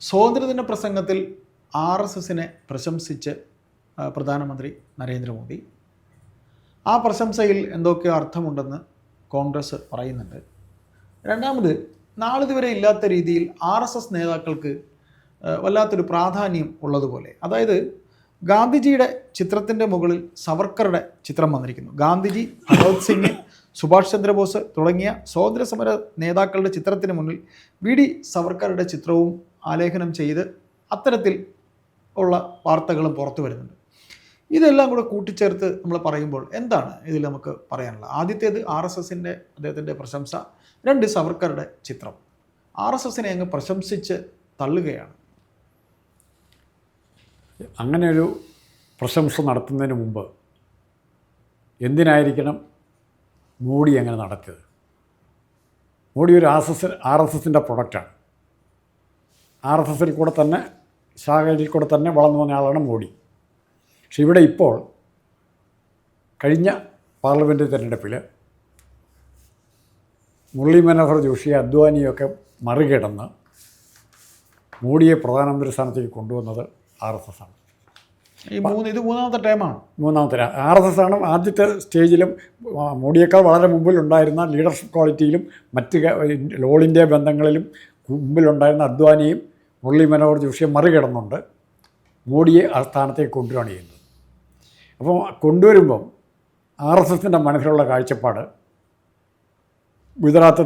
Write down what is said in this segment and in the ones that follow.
സ്വാതന്ത്ര്യദിന പ്രസംഗത്തിൽ R S എസിനെ പ്രശംസിച്ച് പ്രധാനമന്ത്രി നരേന്ദ്രമോദി. ആ പ്രശംസയിൽ എന്തൊക്കെയോ അർത്ഥമുണ്ടെന്ന് കോൺഗ്രസ് പറയുന്നുണ്ട്. രണ്ടാമത് നാളിതുവരെ ഇല്ലാത്ത രീതിയിൽ ആർ എസ് എസ് നേതാക്കൾക്ക് വല്ലാത്തൊരു പ്രാധാന്യം ഉള്ളതുപോലെ. അതായത് ഗാന്ധിജിയുടെ ചിത്രത്തിന്റെ മുകളിൽ സവർക്കറുടെ ചിത്രം വന്നിരിക്കുന്നു. ഗാന്ധിജി ഭഗവത് സിംഗ് സുഭാഷ് ചന്ദ്രബോസ് തുടങ്ങിയ സ്വാതന്ത്ര്യ സമര നേതാക്കളുടെ ചിത്രത്തിന് മുന്നിൽ വി. ഡി. സവർക്കറുടെ ചിത്രവും ആലേഖനം ചെയ്ത് അത്തരത്തിൽ ഉള്ള വാർത്തകളും പുറത്തു വരുന്നുണ്ട്. ഇതെല്ലാം കൂടെ കൂട്ടിച്ചേർത്ത് നമ്മൾ പറയുമ്പോൾ എന്താണ് ഇതിൽ നമുക്ക് പറയാനുള്ളത്? ആദ്യത്തേത് ആർ എസ് എസിന്റെ അദ്ദേഹത്തിന്റെ പ്രശംസ രണ്ട് സവർക്കറുടെ ചിത്രം. ആർ എസ് എസിനെ അങ്ങ് പ്രശംസിച്ച് തള്ളുകയാണ്. അങ്ങനെ ഒരു പ്രശംസ നടത്തുന്നതിന് മുമ്പ് എന്തിനായിരിക്കണം മോഡി അങ്ങനെ നടത്തിയത്? മോഡി ഒരു R S S R S എസിന്റെ പ്രൊഡക്റ്റാണ് ആർ എസ് എസിൽ കൂടെ തന്നെ ശാഖയിൽ കൂടെ തന്നെ വളർന്നു വന്ന ആളാണ് മോഡി. പക്ഷെ ഇവിടെ ഇപ്പോൾ കഴിഞ്ഞ പാർലമെന്റ് തിരഞ്ഞെടുപ്പിൽ മുരളി മനോഹർ ജോഷി അദ്വാനിയൊക്കെ മറികടന്ന് മോഡിയെ പ്രധാനമന്ത്രി സ്ഥാനത്തേക്ക് കൊണ്ടുവന്നത് ആർ എസ് എസ് ആണ് ഈ മൂന്ന് ഇത് മൂന്നാമത്തെ ടൈമാണ്. മൂന്നാമത്തെ ആർ എസ് എസ് ആണ് ആദ്യത്തെ സ്റ്റേജിലും മോഡിയേക്കാൾ വളരെ മുമ്പിലുണ്ടായിരുന്ന ലീഡർഷിപ്പ് ക്വാളിറ്റിയിലും മറ്റ് ലോൾ ഇന്ത്യ ബന്ധങ്ങളിലും മുമ്പിലുണ്ടായിരുന്ന അദ്വാനിയും മുരളി മനോഹർ ജോഷിയെ മറികടന്നുണ്ട്. മോഡിയെ ആ സ്ഥാനത്തേക്ക് കൊണ്ടുവരികയാണ് ചെയ്യുന്നത്. അപ്പോൾ കൊണ്ടുവരുമ്പം ആർ എസ് എസിന്റെ മനസ്സിലുള്ള കാഴ്ചപ്പാട് ഗുജറാത്ത്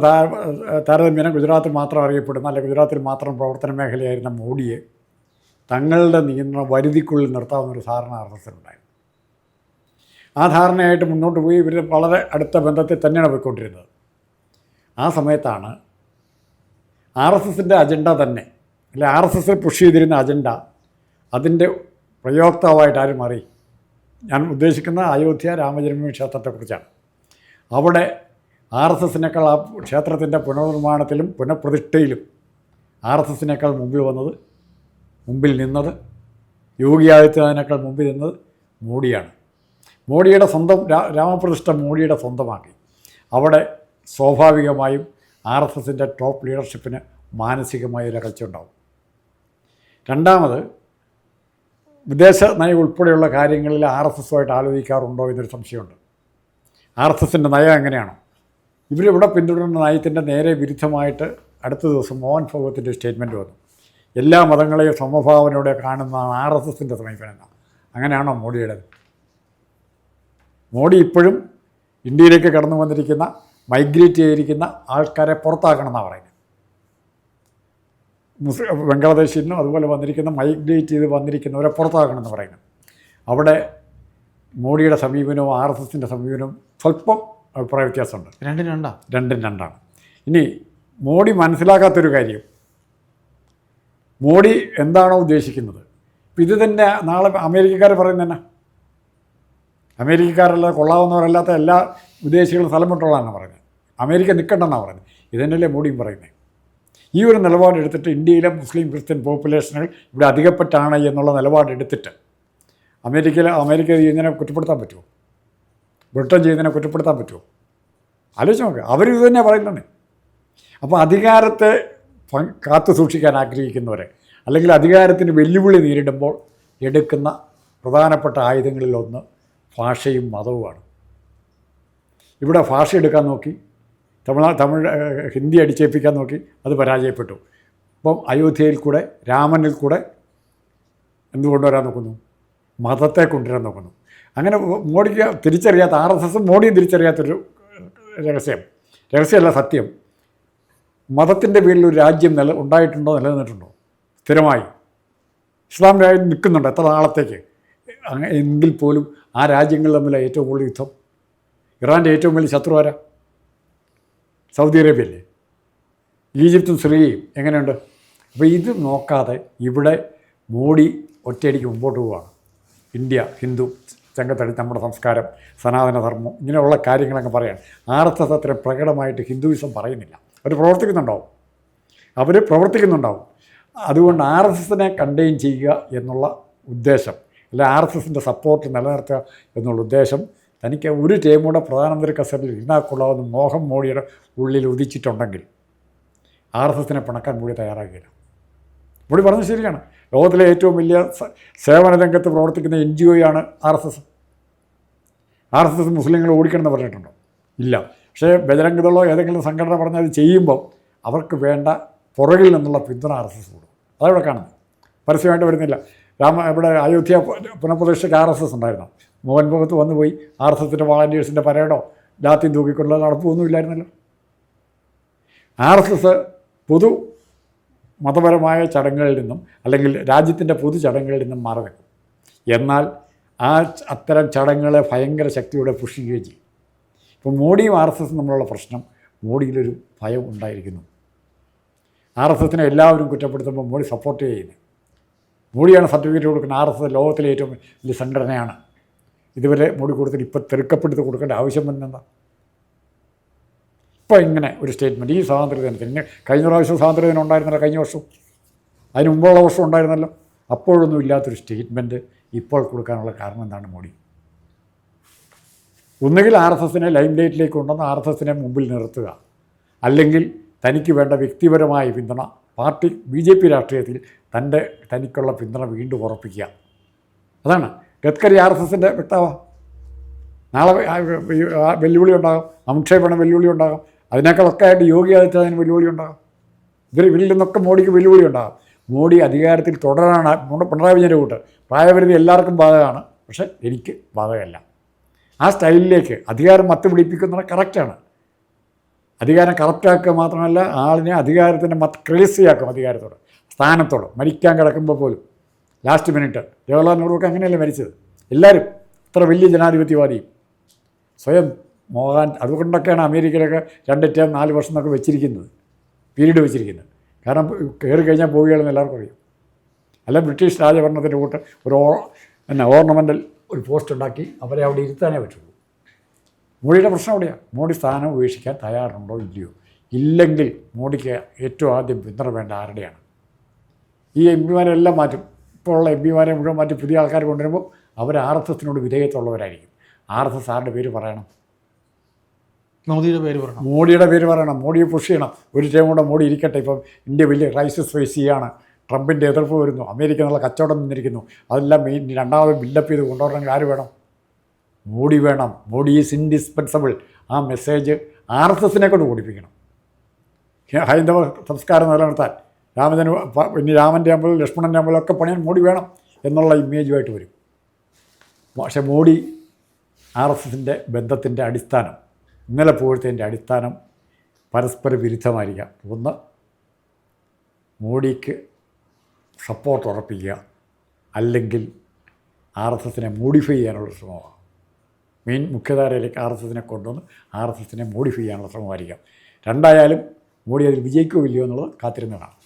താരതമ്യേന ഗുജറാത്തിൽ മാത്രം അറിയപ്പെടുന്ന അല്ലെങ്കിൽ ഗുജറാത്തിൽ മാത്രം പ്രവർത്തന മേഖലയായിരുന്ന മോഡിയെ തങ്ങളുടെ നിയന്ത്രണ വരുതിക്കുള്ളിൽ നിർത്താവുന്ന ഒരു ധാരണ ആർ എസ് എസിനുണ്ടായിരുന്നു ആ ധാരണയായിട്ട് മുന്നോട്ട് പോയി ഇവർ വളരെ അടുത്ത ബന്ധത്തിൽ തന്നെയാണ് പോയിക്കൊണ്ടിരുന്നത്. ആ സമയത്താണ് ആർ എസ് എസിന്റെ അജണ്ട തന്നെ. അല്ലെ ആർ എസ് എസ് പുഷ് ചെയ്തിരുന്ന അജണ്ട അതിന്റെ പ്രയോക്താവായിട്ട് ആരും മാറി? ഞാൻ ഉദ്ദേശിക്കുന്ന അയോധ്യ രാമജന്മഭൂമി ക്ഷേത്രത്തെക്കുറിച്ചാണ്. അവിടെ ആർ എസ് എസിനേക്കാൾ ആ ക്ഷേത്രത്തിന്റെ പുനർനിർമ്മാണത്തിലും പുനഃപ്രതിഷ്ഠയിലും ആർ എസ് എസിനേക്കാൾ മുമ്പിൽ വന്നത് മുമ്പിൽ നിന്നത് യോഗി ആദിത്യനാഥിനേക്കാൾ മുമ്പിൽ നിന്നത് മോഡിയാണ്. മോഡിയുടെ സ്വന്തം രാമപ്രതിഷ്ഠ മോഡിയുടെ സ്വന്തമാക്കി. അവിടെ സ്വാഭാവികമായും ആർ എസ് എസിന്റെ ടോപ്പ് ലീഡർഷിപ്പിന് മാനസികമായ ഒരു അകൽച്ച ഉണ്ടാവും. രണ്ടാമത് വിദേശ നയം ഉൾപ്പെടെയുള്ള കാര്യങ്ങളിൽ ആർ എസ് എസുമായിട്ട് ആലോചിക്കാറുണ്ടോ എന്നൊരു സംശയമുണ്ട്. ആർ എസ് എസിന്റെ നയം എങ്ങനെയാണോ? ഇവരിവിടെ പിന്തുടരുന്ന നയത്തിന്റെ നേരെ വിരുദ്ധമായിട്ട് അടുത്ത ദിവസം മോഹൻ ഭഗവത്തിന്റെ സ്റ്റേറ്റ്മെന്റ് വന്നു. എല്ലാ മതങ്ങളെയും സമഭാവനയോടെ കാണുന്നതാണ് ആർ എസ് എസിന്റെ സമീപനം. അങ്ങനെയാണോ മോഡിയുടേത്? മോഡി ഇപ്പോഴും ഇന്ത്യയിലേക്ക് കടന്നു വന്നിരിക്കുന്ന മൈഗ്രേറ്റ് ചെയ്തിരിക്കുന്ന ആൾക്കാരെ പുറത്താക്കണം എന്നാണ് പറയുന്നത്. മുസ്ലിം ബംഗ്ലാദേശിൽ നിന്നും അതുപോലെ വന്നിരിക്കുന്ന മൈഗ്രേറ്റ് ചെയ്ത് വന്നിരിക്കുന്നവരെ പുറത്താക്കണം പറയുന്നു പറയുന്നത്. അവിടെ മോഡിയുടെ സമീപനവും ആർ എസ് എസിന്റെ സമീപനവും സ്വല്പം അഭിപ്രായ വ്യത്യാസമുണ്ട്. രണ്ടും? രണ്ടാണ് രണ്ടും രണ്ടാണ്. ഇനി മോഡി മനസ്സിലാക്കാത്തൊരു കാര്യം. മോഡി എന്താണോ ഉദ്ദേശിക്കുന്നത്? ഇപ്പം ഇത് തന്നെ നാളെ അമേരിക്കക്കാർ പറയുന്നത് തന്നെ അമേരിക്കക്കാരല്ല കൊള്ളാവുന്നവരല്ലാത്ത എല്ലാ വിദേശികളും സ്ഥലം പറഞ്ഞത് അമേരിക്ക നിൽക്കണ്ടെന്നാണ് പറഞ്ഞത് ഇതന്നെയല്ലേ മോഡിയും പറയുന്നത്. ഈ ഒരു നിലപാടെടുത്തിട്ട് ഇന്ത്യയിലെ മുസ്ലിം ക്രിസ്ത്യൻ പോപ്പുലേഷനുകൾ ഇവിടെ അധികപ്പെട്ടാണ് എന്നുള്ള നിലപാടെടുത്തിട്ട് അമേരിക്കയിൽ അമേരിക്ക ചെയ്യുന്നതിനെ കുറ്റപ്പെടുത്താൻ പറ്റുമോ? ബ്രിട്ടൻ ചെയ്യുന്നതിനെ കുറ്റപ്പെടുത്താൻ പറ്റുമോ? ആലോചിച്ച് നോക്കുക അവരിത് തന്നെ പറയുന്നത്. അപ്പോൾ അധികാരത്തെ കാത്തു സൂക്ഷിക്കാൻ ആഗ്രഹിക്കുന്നവരെ അല്ലെങ്കിൽ അധികാരത്തിന് വെല്ലുവിളി നേരിടുമ്പോൾ എടുക്കുന്ന പ്രധാനപ്പെട്ട ആയുധങ്ങളിലൊന്ന് ഭാഷയും മതവുമാണ്. ഇവിടെ ഭാഷ എടുക്കാൻ നോക്കി തമിഴ് തമിഴ് ഹിന്ദി അടിച്ചേൽപ്പിക്കാൻ നോക്കി അത് പരാജയപ്പെട്ടു. അപ്പം അയോധ്യയിൽ കൂടെ രാമനിൽ കൂടെ എന്ത് കൊണ്ടുവരാൻ നോക്കുന്നു? മതത്തെ കൊണ്ടുവരാൻ നോക്കുന്നു. അങ്ങനെ മോഡിക്ക് തിരിച്ചറിയാത്ത ആർ എസ് എസും മോഡിയും തിരിച്ചറിയാത്തൊരു രഹസ്യം. രഹസ്യമല്ല സത്യം. മതത്തിന്റെ പേരിൽ ഒരു രാജ്യം നില ഉണ്ടായിട്ടുണ്ടോ നിലനിന്നിട്ടുണ്ടോ? സ്ഥിരമായി. ഇസ്ലാം രാജ്യം നിൽക്കുന്നുണ്ട് എത്ര നാളത്തേക്ക്? എങ്കിൽ പോലും ആ രാജ്യങ്ങൾ തമ്മിലാണ് ഏറ്റവും കൂടുതൽ യുദ്ധം ഇറാന്റെ ഏറ്റവും വലിയ ശത്രു ആരാ? സൗദി അറേബ്യയല്ലേ? ഈജിപ്തും സിറിയയും എങ്ങനെയുണ്ട്? അപ്പോൾ ഇത് നോക്കാതെ ഇവിടെ മോഡി ഒറ്റയടിക്ക് മുമ്പോട്ട് പോവുകയാണ് ഇന്ത്യ ഹിന്ദു ചങ്കത്തടി നമ്മുടെ സംസ്കാരം സനാതന ധർമ്മം ഇങ്ങനെയുള്ള കാര്യങ്ങളൊക്കെ പറയാൻ. ആർ എസ് എസ് അത്ര പ്രകടമായിട്ട് ഹിന്ദുവിസം പറയുന്നില്ല. അവർ പ്രവർത്തിക്കുന്നുണ്ടാവും. അവർ പ്രവർത്തിക്കുന്നുണ്ടാവും. അതുകൊണ്ട് ആർ എസ് എസിനെ കണ്ടെയ്ൻ ചെയ്യുക എന്നുള്ള ഉദ്ദേശം അല്ലെങ്കിൽ ആർ എസ് എസിന്റെ സപ്പോർട്ട് നിലനിർത്തുക എന്നുള്ള ഉദ്ദേശം തനിക്ക് ഒരു ടീമൂടെ പ്രധാനമന്ത്രി കസേരയിൽ ഇരുന്നാൽ കൊള്ളാവുന്ന മോഹം മോഡിയുടെ ഉള്ളിൽ ഉദിച്ചിട്ടുണ്ടെങ്കിൽ ആർ എസ് എസിനെ പിണക്കാൻ മോഡി തയ്യാറാകില്ല മോഡി പറഞ്ഞത് ശരിയാണ്. ലോകത്തിലെ ഏറ്റവും വലിയ സേവന രംഗത്ത് പ്രവർത്തിക്കുന്ന N G ഒയാണ് R S S R S S മുസ്ലിങ്ങൾ ഓടിക്കണമെന്ന് പറഞ്ഞിട്ടുണ്ടോ? ഇല്ല. പക്ഷേ ബജരംഗതളോ ഏതെങ്കിലും സംഘടന പറഞ്ഞാൽ അത് ചെയ്യുമ്പോൾ അവർക്ക് വേണ്ട പുറകിൽ നിന്നുള്ള പിന്തുണ ആർ എസ് എസ് കൊടുക്കും. അതവിടെ കാണുന്നത് പരസ്യമായിട്ട് വരുന്നില്ല. രാമ ഇവിടെ അയോധ്യ പുനഃപ്രതിഷ്ഠയ്ക്ക് ആർ എസ് എസ് ഉണ്ടായിരുന്നു? മോഹൻ ഭഗത്ത് വന്നുപോയി ആർ എസ് എസിന്റെ വാളണ്ടിയേഴ്സിന്റെ പരേഡോ. ജാതി തൂക്കിക്കൊണ്ടുള്ള നടപ്പൊന്നും ഇല്ലായിരുന്നല്ലോ. ആർ എസ് എസ് പൊതു മതപരമായ ചടങ്ങുകളിൽ നിന്നും അല്ലെങ്കിൽ രാജ്യത്തിന്റെ പൊതു ചടങ്ങുകളിൽ നിന്നും മാറി നിൽക്കും എന്നാൽ ആ അത്തരം ചടങ്ങുകളെ ഭയങ്കര ശക്തിയോടെ പുഷിക്കുകയും ചെയ്യും. ഇപ്പോൾ മോഡിയും ആർ എസ് എസും തമ്മിലുള്ള പ്രശ്നം മോഡിയിലൊരു ഭയം ഉണ്ടായിരിക്കുന്നു. ആർ എസ് എസിനെ എല്ലാവരും കുറ്റപ്പെടുത്തുമ്പോൾ മോഡി സപ്പോർട്ട് ചെയ്യുന്നത് മോഡിയാണ് സർട്ടിഫിക്കറ്റ് കൊടുക്കുന്നത്. ആർ എസ് എസ് ലോകത്തിലെ ഏറ്റവും വലിയ സംഘടനയാണ്. ഇതുവരെ മോഡി കൊടുത്തിട്ട് ഇപ്പോൾ തെറുക്കപ്പെടുത്തി കൊടുക്കേണ്ട ആവശ്യം വന്നെന്താ ഇപ്പം ഇങ്ങനെ ഒരു സ്റ്റേറ്റ്മെന്റ് ഈ സ്വാതന്ത്ര്യ ദിനത്തിന് ഇങ്ങനെ കഴിഞ്ഞ പ്രാവശ്യം സ്വാതന്ത്ര്യ ദിനം ഉണ്ടായിരുന്നല്ലോ കഴിഞ്ഞ വർഷം. അതിന് മുമ്പുള്ള വർഷം ഉണ്ടായിരുന്നല്ലോ. അപ്പോഴൊന്നും ഇല്ലാത്തൊരു സ്റ്റേറ്റ്മെന്റ് ഇപ്പോൾ കൊടുക്കാനുള്ള കാരണം എന്താണ് മോഡി? ഒന്നുകിൽ ആർ എസ് എസിനെ ലൈം ലൈറ്റിലേക്ക് കൊണ്ടുവന്ന് ആർ എസ് എസിനെ മുമ്പിൽ നിർത്തുക. അല്ലെങ്കിൽ തനിക്ക് വേണ്ട വ്യക്തിപരമായ പിന്തുണ പാർട്ടി ബി ജെ പി രാഷ്ട്രീയത്തിൽ തന്റെ തനിക്കുള്ള പിന്തുണ വീണ്ടും ഉറപ്പിക്കുക. അതാണ് ഗഡ്കരി ആർ എസ് എസിന്റെ വ്യക്താവാണ് നാളെ വെല്ലുവിളി ഉണ്ടാകും. അമിത്ഷേപണം വെല്ലുവിളി ഉണ്ടാകും. അതിനേക്കാളൊക്കെ ആയിട്ട് യോഗി ആദിത്യനാഥിന് വെല്ലുവിളി ഉണ്ടാകും. ഇവർ ഇവരിൽ നിന്നൊക്കെ മോഡിക്ക് വെല്ലുവിളി ഉണ്ടാകും. മോഡി അധികാരത്തിൽ നമ്മുടെ പിണറായി വിജയന്റെ കൂട്ട് പ്രായപരിധി എല്ലാവർക്കും ബാധകമാണ്. പക്ഷേ എനിക്ക് ബാധകമല്ല. ആ സ്റ്റൈലിലേക്ക് അധികാരം മത്ത് പിടിപ്പിക്കുന്നത് കറക്റ്റാണ് അധികാരം കറക്റ്റാക്കുക മാത്രമല്ല ആളിനെ അധികാരത്തിന്റെ മത്ത് ക്രേസിയാക്കും അധികാരത്തോട് സ്ഥാനത്തോട്. മരിക്കാൻ കിടക്കുമ്പോൾ പോലും. Last minute. ജവഹർലാൽ നെഹ്റുവൊക്കെ അങ്ങനെയല്ലേ മരിച്ചത്? എല്ലാവരും ഇത്ര വലിയ ജനാധിപത്യവാദിയും സ്വയം മോഹൻ അതുകൊണ്ടൊക്കെയാണ് അമേരിക്കയിലൊക്കെ രണ്ട് ടേം നാല് വർഷം എന്നൊക്കെ വെച്ചിരിക്കുന്നത്. പീരീഡ് വെച്ചിരിക്കുന്നത്. കാരണം കയറി കഴിഞ്ഞാൽ പോവുകയാണെന്ന് എല്ലാവർക്കും അറിയാം. അല്ല ബ്രിട്ടീഷ് രാജഭരണത്തിന്റെ കൂട്ട് ഒരു ഓ പിന്നെ ഓർണമെന്റൽ ഒരു പോസ്റ്റ് ഉണ്ടാക്കി അവരെ അവിടെ ഇരുത്താനേ പറ്റുള്ളൂ. മോഡിയുടെ പ്രശ്നം അവിടെയാണ് മോഡി സ്ഥാനം ഉപേക്ഷിക്കാൻ തയ്യാറുണ്ടോ ഇല്ലയോ? ഇല്ലെങ്കിൽ മോഡിക്ക് ഏറ്റവും ആദ്യം പിന്തുണ വേണ്ട ആരുടെയാണ്? ഈ എം പിമാരെല്ലാം മാറ്റും. ഇപ്പോൾ ഉള്ള എം പിമാരെ മുഴുവൻ മാറ്റി പുതിയ ആൾക്കാർ കൊണ്ടുവരുമ്പോൾ അവർ ആർ എസ് എസിനോട് വിധേയത്തുള്ളവരായിരിക്കും ആർ എസ് എസ് ആരുടെ പേര് പറയണം? മോദിയുടെ പേര് പറയണം. മോഡിയുടെ പേര് പറയണം. മോഡിയെ പുഷ് ചെയ്യണം. ഒരു ടൈം കൂടെ മോഡി ഇരിക്കട്ടെ. ഇപ്പം ഇന്ത്യ വലിയ ക്രൈസിസ് ഫേസ് ചെയ്യാണ് ട്രംപിന്റെ എതിർപ്പ് വരുന്നു. അമേരിക്ക എന്നുള്ള കച്ചവടം നിന്നിരിക്കുന്നു. അതെല്ലാം മെയിൻ രണ്ടാമത് ബിൽഡപ്പ് ചെയ്ത് കൊണ്ടുവരണമെങ്കിൽ ആര് വേണം? മോഡി വേണം. മോഡി ഈസ് ഇൻഡിസ്പെൻസബിൾ ആ മെസ്സേജ് ആർ എസ് എസിനെ കൊണ്ട് ഓടിപ്പിക്കണം. ഹൈന്ദവ സംസ്കാരം നിലനിർത്താൻ. രാമജന പ- ഇനി രാമന്റെ അമ്പലം ലക്ഷ്മണന്റെ അമ്പലം ഒക്കെ പണിയാൻ മോഡി വേണം എന്നുള്ള ഇമേജുമായിട്ട് വരും. പക്ഷേ മോഡി ആർ എസ് എസിന്റെ ബന്ധത്തിന്റെ അടിസ്ഥാനം ഇന്നലെ പോഴത്തതിന്റെ അടിസ്ഥാനം പരസ്പര വിരുദ്ധമായിരിക്കാം. ഒന്ന് മോഡിക്ക് സപ്പോർട്ട് ഉറപ്പിക്കുക അല്ലെങ്കിൽ ആർ എസ് എസിനെ മോഡിഫൈ ചെയ്യാനുള്ള ശ്രമമാണ് മെയിൻ മുഖ്യധാരയിലേക്ക് ആർ എസ് എസിനെ കൊണ്ടുവന്ന് ആർ എസ് എസിനെ മോഡിഫൈ ചെയ്യാനുള്ള ശ്രമമായിരിക്കാം. രണ്ടായാലും മോഡി അതിൽ വിജയിക്കുമോ ഇല്ലയോ എന്നുള്ളത് കാത്തിരുന്നതാണ്